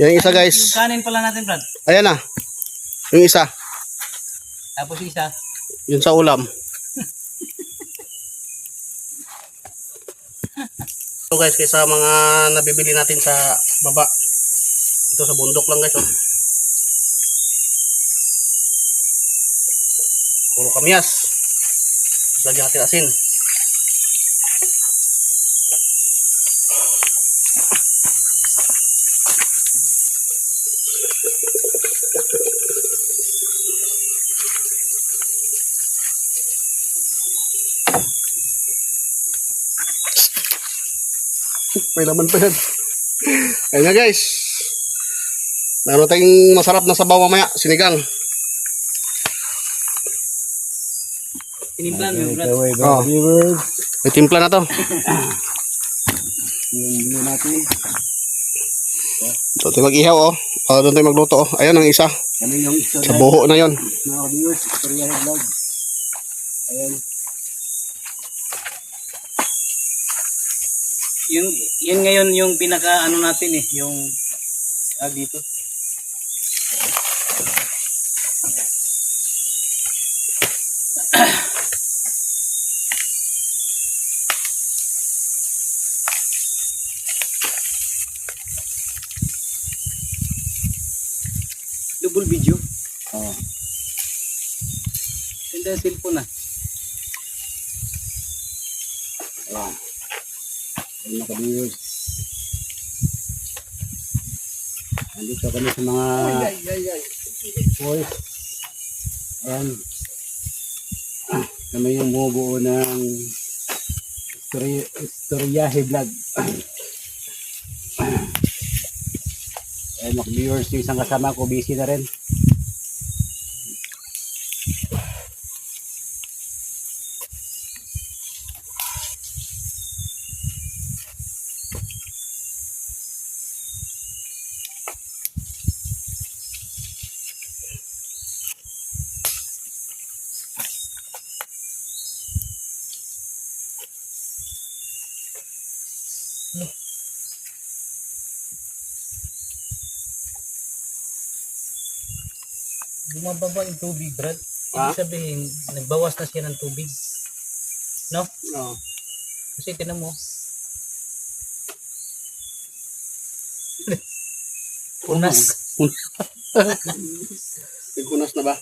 Yung isa guys. Yung kanin pala natin, Brad. Ayan na. Yung isa. Tapos yung isa. Yun sa ulam. So guys, kaysa mga nabibili natin sa baba. Ito sa bundok lang guys. Oh. Puro kamyas. Tapos lagyan natin asin. May laman pa yan. Ayun na guys. Meron tayong masarap na sabaw mamaya. Sinigang. Tinimplan mo yung Brad. Oh. viewers. May timpla na to. Yung natin. So, tayo mag-ihaw oh. O, doon tayo magluto oh. Ayun ang isa. Sa buho na yon. Mga viewers, istorya vlog. Ayan. Yung, yun ngayon yung pinaka ano natin eh. Yung ah, dito. Double video. Oh. Ganda cellphone ah. Ayan. Ayan mga viewers. Nandito kami sa mga boys. Ayan. Ah, Kami yung bumubuo ng istorya, istoryahe vlog. Ayan mga viewers, yung isang kasama ko busy na rin. Bumababa yung tubig, Brad. Ibig sabihin, nagbawas na siya ng tubig. No? Oh. Kasi tinan mo. Unas. Igunas na ba?